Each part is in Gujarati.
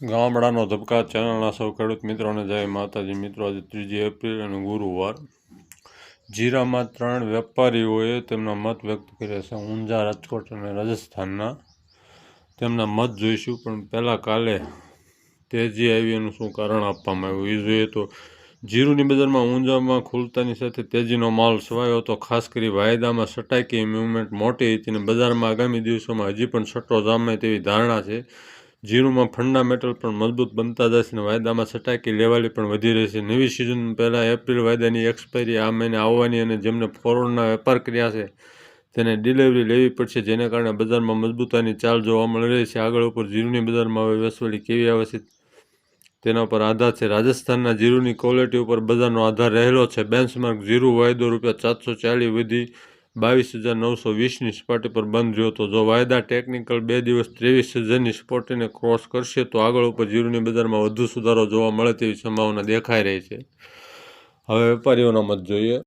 ગામડાનો ધબકા ચેનલના સૌ ખેડૂત મિત્રોને જય માતાજી. મિત્રો, આજે ત્રીજી એપ્રિલ અને ગુરુવાર. જીરામાં ત્રણ વેપારીઓએ તેમના મત વ્યક્ત કર્યા છે. ઊંઝા રાજકોટ અને રાજસ્થાનના તેમના મત જોઈશું, પણ પહેલાં કાલે તેજી આવી એનું શું કારણ આપવામાં આવ્યું? એ જોઈએ તો જીરુની બજારમાં ઊંઝામાં ખુલતાની સાથે તેજીનો માલ સવાયો હતો. ખાસ કરી વાયદામાં સટાકી મૂવમેન્ટ મોટી હતી અને બજારમાં આગામી દિવસોમાં હજી પણ સટ્ટો જામે તેવી ધારણા છે. જીરુમાં ફંડામેન્ટલ પણ મજબૂત બનતા જશે અને વાયદામાં સટાકી લેવાલી પણ વધી રહી છે નવી સિઝન પહેલાં એપ્રિલ વાયદાની એક્સપાયરી આ મહિને આવવાની અને જેમને ફોરવર્ડના વેપાર કર્યા છે, તેને ડિલિવરી લેવી પડશે, જેને કારણે બજારમાં મજબૂતાની ચાલ જોવા મળી રહી છે. આગળ ઉપર જીરુની બજારમાં હવે વેસવાલી કેવી આવે છે તેના પર આધાર છે. રાજસ્થાનના જીરુની ક્વોલિટી ઉપર બજારનો આધાર રહેલો છે. બેન્ચમાર્ક જીરુ વાયદો રૂપિયા ચારસો ચાલીસ વધી બાવીસ હજાર નવસો વીસની સપાટી પર બંધ રહ્યો હતો જો વાયદા ટેકનિકલ બે દિવસ ત્રેવીસ હજારની સપાટીને ક્રોસ કરશે તો આગળ ઉપર જીરુની બજારમાં વધુ સુધારો જોવા મળે તેવી સંભાવના દેખાઈ રહી છે. હવે વેપારીઓના મત જોઈએ.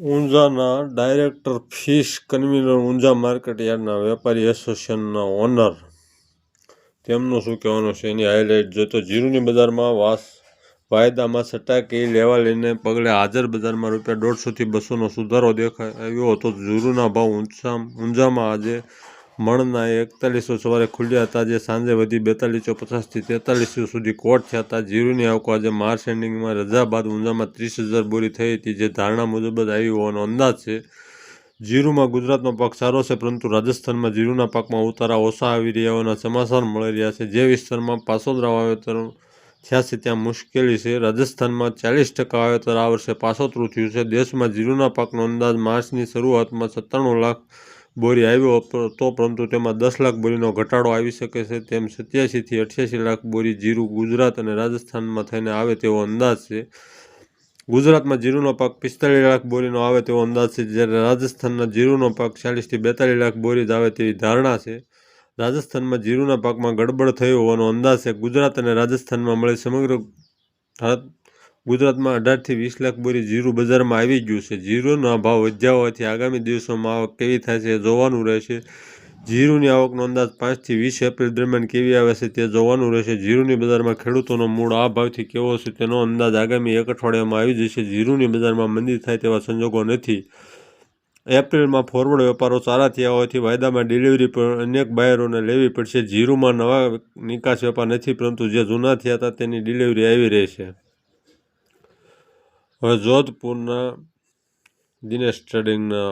ઊંઝાના ડાયરેક્ટર ફિશ કન્વીનર ઊંઝા માર્કેટ યાર્ડના વેપારી એસોસિએશનના ઓનર તેમનું શું કહેવાનું છે? એની હાઇલાઇટ જોતો જીરુની બજારમાં વાસ વાયદામાં સટાકી લેવા લઈને પગલે હાજર બજારમાં રૂપિયા દોઢસોથી બસોનો સુધારો દેખાય હતો. જીરુના ભાવ ઊંચા ઊંઝામાં આજે મણના એકતાલીસો સવારે ખુલ્યા હતા. જે સાંજે વધી બેતાલીસો પચાસથી તેતાલીસો સુધી કોટ થયા હતા. જીરુની આવકો આજે માર્ચ એન્ડિંગમાં રજા બાદ ઊંઝામાં ત્રીસ હજાર બોરી થઈ હતી. જે ધારણા મુજબ જ આવી હોવાનો અંદાજ છે. જીરુમાં ગુજરાતનો પાક સારો છે, પરંતુ રાજસ્થાનમાં જીરુના પાકમાં ઉતારા ઓછા આવી રહ્યા હોવાના સમાચાર મળી રહ્યા છે. જે વિસ્તારમાં પાસોદરા વાવેતર થયા છે ત્યાં મુશ્કેલી છે. રાજસ્થાનમાં ચાલીસ ટકા વાવેતર આ વર્ષે પાસોતરું થયું છે. દેશમાં જીરુના પાકનો અંદાજ માર્ચની શરૂઆતમાં સત્તાણું લાખ બોરી આવ્યો તો પરંતુ તેમાં દસ લાખ બોરીનો ઘટાડો આવી શકે છે. તેમ સત્યાસીથી અઠ્યાસી લાખ બોરી જીરું ગુજરાત અને રાજસ્થાનમાં થઈને આવે તેવો અંદાજ છે. ગુજરાતમાં જીરુનો પાક પિસ્તાલીસ લાખ બોરીનો આવે તેવો અંદાજ છે. જ્યારે રાજસ્થાનના જીરુનો પાક ચાલીસથી બેતાલીસ લાખ બોરી જ આવે તેવી ધારણા છે. રાજસ્થાનમાં જીરુના પાકમાં ગડબડ થઈ હોવાનો અંદાજ છે. ગુજરાત અને રાજસ્થાનમાં મળી સમગ્ર ભારત, ગુજરાતમાં અઢારથી વીસ લાખ બોરી જીરું બજારમાં આવી ગયું છે. જીરુના ભાવ વધ્યા હોવાથી આગામી દિવસોમાં આવક કેવી થાય છે જોવાનું રહેશે. જીરુની આવકનો અંદાજ પાંચથી વીસ એપ્રિલ દરમિયાન કેવી આવે છે તે જોવાનું રહેશે. જીરુની બજારમાં ખેડૂતોનો મૂળ આ ભાવથી કેવો છે તેનો અંદાજ આગામી એક અઠવાડિયામાં આવી જશે. જીરુની બજારમાં મંદી થાય તેવા સંજોગો નથી. એપ્રિલમાં ફોરવર્ડ વેપારો સારા થયા હોવાથી વાયદામાં ડિલિવરી પણ અનેક બાયરોને લેવી પડશે. જીરુમાં નવા નિકાસ વેપાર નથી, પરંતુ જે જૂના થયા હતા તેની ડિલિવરી આવી રહી છે. હવે જોધપુરના દિનેશ ટ્રેડિંગના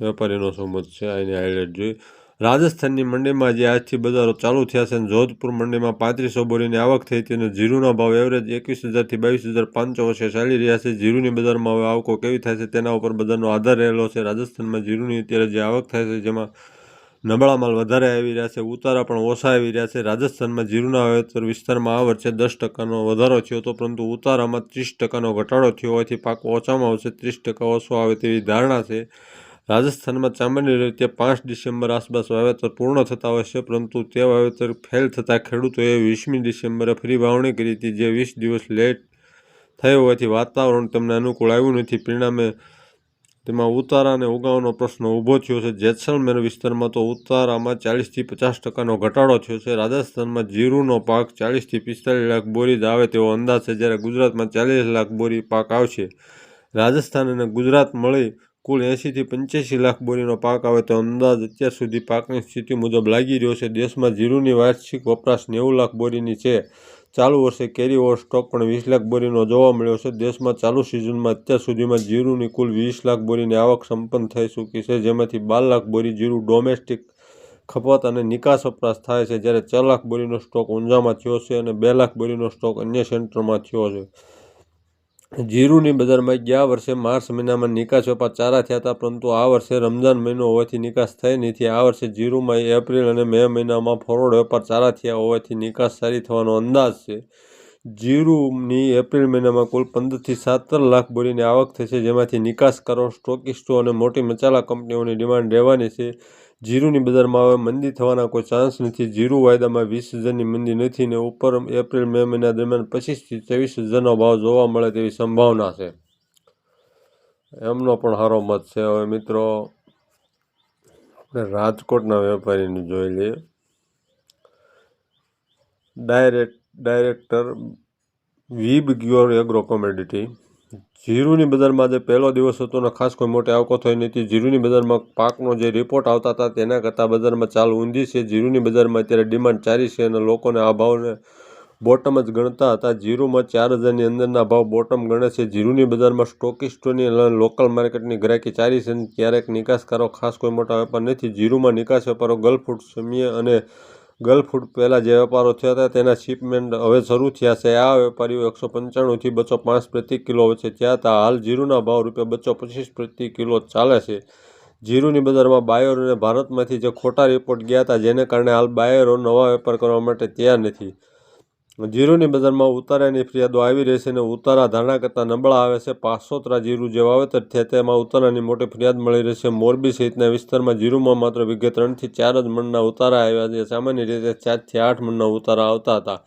વેપારીનો સંબંધ છે. આની હાઇલાઇટ જોઈ. રાજસ્થાનની મંડીમાં જે આજથી બજારો ચાલુ થયા છે અને જોધપુર મંડીમાં પાંત્રીસો બોરીની આવક થઈ હતી અને જીરુના ભાવ એવરેજ એકવીસ હજારથી બાવીસ હજાર પાંચસો વર્ષે ચાલી રહ્યા છે. જીરુની બજારમાં હવે આવકો કેવી થાય છે તેના ઉપર બજારનો આધાર રહેલો છે. રાજસ્થાનમાં જીરુની અત્યારે જે આવક થાય છે જેમાં નબળા માલ વધારે આવી રહ્યા છે, ઉતારા પણ ઓછા આવી રહ્યા છે. રાજસ્થાનમાં જીરુના વાવેતર વિસ્તારમાં આ વર્ષે દસ ટકાનો વધારો થયો હતો, પરંતુ ઉતારામાં ત્રીસ ટકાનો ઘટાડો થયો હોવાથી પાક ઓછામાં આવશે ત્રીસ ટકા ઓછો આવે તેવી ધારણા છે. રાજસ્થાનમાં સામાન્ય રીતે પાંચ ડિસેમ્બર આસપાસ વાવેતર પૂર્ણ થતા હોય છે, પરંતુ તે વાવેતર ફેલ થતાં ખેડૂતોએ વીસમી ડિસેમ્બરે ફરી વાવણી કરી હતી, જે વીસ દિવસ લેટ થયો હોવાથી વાતાવરણ તેમને અનુકૂળ આવ્યું નથી. પરિણામે તેમાં ઉતારા અને ઉગાવાનો પ્રશ્ન ઊભો થયો છે. જેસલમેર વિસ્તારમાં તો ઉતારામાં ચાલીસથી પચાસ ટકાનો ઘટાડો થયો છે. રાજસ્થાનમાં જીરુનો પાક ચાલીસથી પિસ્તાલીસ લાખ બોરી જ આવે તેવો અંદાજ છે. જ્યારે ગુજરાતમાં ચાલીસ લાખ બોરી પાક આવશે. રાજસ્થાન અને ગુજરાત મળી કુલ એંશીથી પંચ્યાસી લાખ બોરીનો પાક આવે તો અંદાજ અત્યાર સુધી પાકની સ્થિતિ મુજબ લાગી રહ્યો છે. દેશમાં જીરુની વાર્ષિક વપરાશ નેવું લાખ બોરીની છે. ચાલુ વર્ષે કેરી ઓવર સ્ટોક પણ વીસ લાખ બોરીનો જોવા મળ્યો છે. દેશમાં ચાલુ સિઝનમાં અત્યાર સુધીમાં જીરુની કુલ વીસ લાખ બોરીની આવક સંપન્ન થઈ ચૂકી છે, જેમાંથી બાર લાખ બોરી જીરું ડોમેસ્ટિક ખપત અને નિકાસ વપરાશ થાય છે, જ્યારે ચાર લાખ બોરીનો સ્ટોક ઊંઝામાં થયો છે અને બે લાખ બોરીનો સ્ટોક અન્ય સેન્ટરમાં થયો છે. જીરુની બજારમાં ગયા વર્ષે માર્ચ મહિનામાં નિકાસ વેપાર ચારા થયા હતા, પરંતુ આ વર્ષે રમઝાન મહિનો હોવાથી નિકાસ થઈ નથી આ વર્ષે જીરુમાં એપ્રિલ અને મે મહિનામાં ફોરવર્ડ વેપાર ચારા થયા હોવાથી નિકાસ સારી થવાનો અંદાજ છે. જીરુની એપ્રિલ મહિનામાં કુલ પંદરથી સત્તર લાખ બોરીની આવક થશે, જેમાંથી નિકાસ કરો સ્ટોકિસ્ટો અને મોટી મચાલા કંપનીઓની ડિમાન્ડ રહેવાની છે. જીરુની બજારમાં હવે મંદી થવાના કોઈ ચાન્સ નથી. જીરુ વાયદામાં વીસ હજારની મંદી નથી ને ઉપર એપ્રિલ, મે મહિના દરમિયાન પચીસથી ત્રેવીસ હજારનો ભાવ જોવા મળે તેવી સંભાવના છે. એમનો પણ સારો મત છે. હવે મિત્રો, આપણે રાજકોટના વેપારીને જોઈ લઈએ. ડાયરેક્ટ, ડાયરેક્ટર વીબ ગ્યોર એગ્રો કોમોડિટી. જીરુની બજારમાં જે પહેલો દિવસ હતો ને ખાસ કોઈ મોટી આવકો થઈ નથી જીરુની બજારમાં પાકનો જે રિપોર્ટ આવતા હતા તેના કરતાં બજારમાં ચાલ ઊંધી છે. જીરુની બજારમાં અત્યારે ડિમાન્ડ ચારી છે અને લોકોને આ ભાવને બોટમ જ ગણતા હતા. જીરુમાં ચાર હજારની અંદરના ભાવ બોટમ ગણે છે. જીરુની બજારમાં સ્ટોકિસ્ટોની અને લોકલ માર્કેટની ગ્રાહકી ચારી છે અને ક્યારેક નિકાસકારો ખાસ કોઈ મોટા વેપાર નથી. જીરુમાં નિકાસ વેપારો ગલફૂટ સમય અને ગલફૂટ પહેલાં જે વેપારો થયા હતા તેના શિપમેન્ટ હવે શરૂ થયા છે. આ વેપારીઓ એકસો પંચાણુંથી બસો પાંચ પ્રતિ કિલો વચ્ચે થયા હતા હાલ જીરુના ભાવ રૂપિયા બસો પચીસ પ્રતિ કિલો ચાલે છે. જીરુની બજારમાં બાયરોને ભારતમાંથી જે ખોટા રિપોર્ટ ગયા હતા, જેને કારણે હાલ બાયરો નવા વેપાર કરવા માટે તૈયાર નથી. જીરુની બજારમાં ઉતારાની ફરિયાદો આવી રહી છે અને ઉતારા ધારણા કરતાં નબળા આવે છે. પાસોતરા જીરું જે વાવેતર થયા તેમાં ઉતારાની મોટી ફરિયાદ મળી રહી છે. મોરબી સહિતના વિસ્તારમાં જીરુમાં માત્ર વિગે ત્રણથી ચાર જ મણના ઉતારા આવ્યા છે. સામાન્ય રીતે ચારથી આઠ મણના ઉતારા આવતા હતા.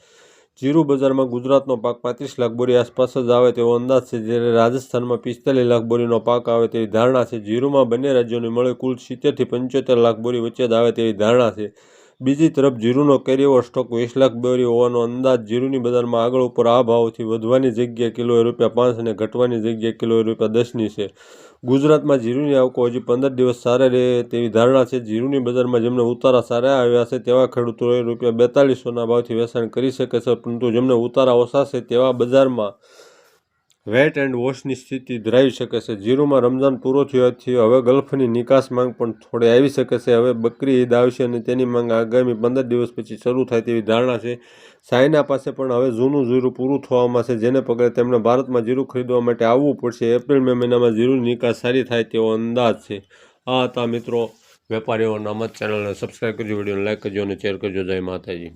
જીરુ બજારમાં ગુજરાતનો પાક પાંત્રીસ લાખ બોરી આસપાસ જ આવે તેવો અંદાજ છે. જ્યારે રાજસ્થાનમાં પિસ્તાલીસ લાખ બોરીનો પાક આવે તેવી ધારણા છે. જીરુમાં બંને રાજ્યોની મળે કુલ સિત્તેરથી પંચોતેર લાખ બોરી વચ્ચે જ આવે તેવી ધારણા છે. બીજી તરફ જીરુનો કેરીઓવર સ્ટોક વીસ લાખ બોરી હોવાનો અંદાજ. જીરુની બજારમાં આગળ ઉપર આ ભાવથી વધવાની જગ્યાએ કિલોએ રૂપિયા પાંચ અને ઘટવાની જગ્યાએ કિલોએ રૂપિયા દસની છે. ગુજરાતમાં જીરુની આવકો હજી પંદર દિવસ સારા રહે તેવી ધારણા છે. જીરુની બજારમાં જેમને ઉતારા સારા આવ્યા છે તેવા ખેડૂતોએ રૂપિયા બેતાલીસોના ભાવથી વેચાણ કરી શકે છે, પરંતુ જેમને ઉતારા ઓછા છે તેવા બજારમાં વેટ એન્ડ વોશની સ્થિતિ ધરાવી શકે છે. જીરુમાં રમઝાન પૂરો થયોથી હવે ગલ્ફની નિકાસ માંગ પણ થોડી આવી શકે છે. હવે બકરી ઈદ આવશે અને તેની માંગ આગામી પંદર દિવસ પછી શરૂ થાય તેવી ધારણા છે. સાયના પાસે પણ હવે જૂનું જીરું પૂરું થવામાં છે, જેને પગલે તેમણે ભારતમાં જીરું ખરીદવા માટે આવવું પડશે. એપ્રિલ મે મહિનામાં જીરુની નિકાસ સારી થાય તેવો અંદાજ છે. આ હતા મિત્રો વેપારીઓના મત ચેનલને સબસ્ક્રાઈબ કરજો, વિડીયોને લાઈક કરજો અને શેર કરજો. જય માતાજી.